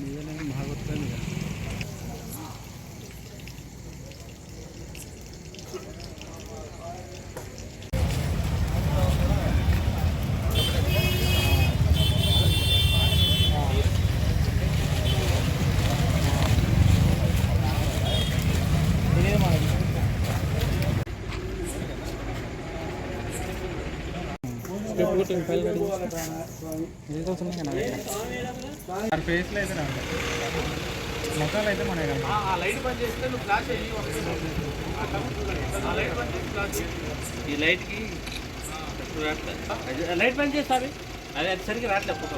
নিজের ভাগত ఫేస్లో అయితే రాదు మొక్కలు అయితే మన ఈ లైట్కి లైట్ బంద్ చేస్తావి అది అది సరిగ్గా రావట్లేదు ఫోటో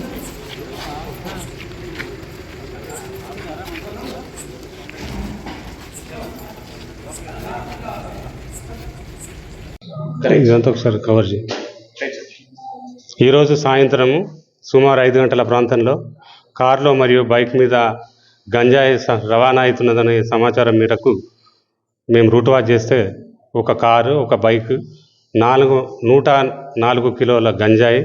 ఇదంతా ఒకసారి కవర్ చేయి. ఈరోజు సాయంత్రము సుమారు ఐదు గంటల ప్రాంతంలో కారులో మరియు బైక్ మీద గంజాయి రవాణా అవుతున్నదనే సమాచారం మేరకు మేము రూట్ వాచ్ చేస్తే ఒక కారు ఒక బైక్ నాలుగు నూట నాలుగు కిలోల గంజాయి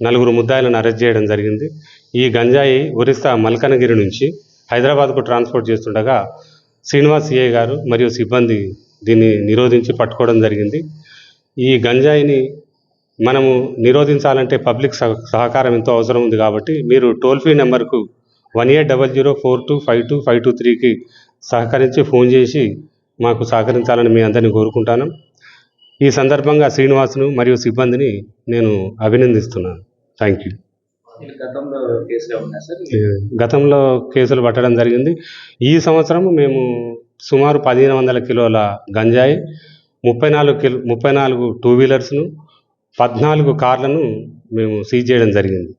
నలుగురు ముద్దాయిలను అరెస్ట్ చేయడం జరిగింది. ఈ గంజాయి ఒరిస్సా మల్కనగిరి నుంచి హైదరాబాద్కు ట్రాన్స్పోర్ట్ చేస్తుండగా శ్రీనివాస్ సిఐ గారు మరియు సిబ్బంది దీన్ని నిరోధించి పట్టుకోవడం జరిగింది. ఈ గంజాయిని మనము నిరోధించాలంటే పబ్లిక్ సహ- సహకారం ఎంతో అవసరం ఉంది కాబట్టి మీరు టోల్ ఫ్రీ నెంబర్కు one eight double zero four two five two five two త్రీకి సహకరించి ఫోన్ చేసి మాకు సహకరించాలని మీ అందరినీ కోరుకుంటాను. ఈ సందర్భంగా శ్రీనివాసును మరియు సిబ్బందిని నేను అభినందిస్తున్నాను. Thank you. గతంలో సార్? గతంలో కేసులు పట్టడం జరిగింది. ఈ సంవత్సరం మేము సుమారు పదిహేను వందల కిలోల గంజాయి ముప్పై నాలుగు కిలో ముప్పై నాలుగు టూ వీలర్స్ను పద్నాలుగు కార్లను మేము సీజ్ చేయడం జరిగింది.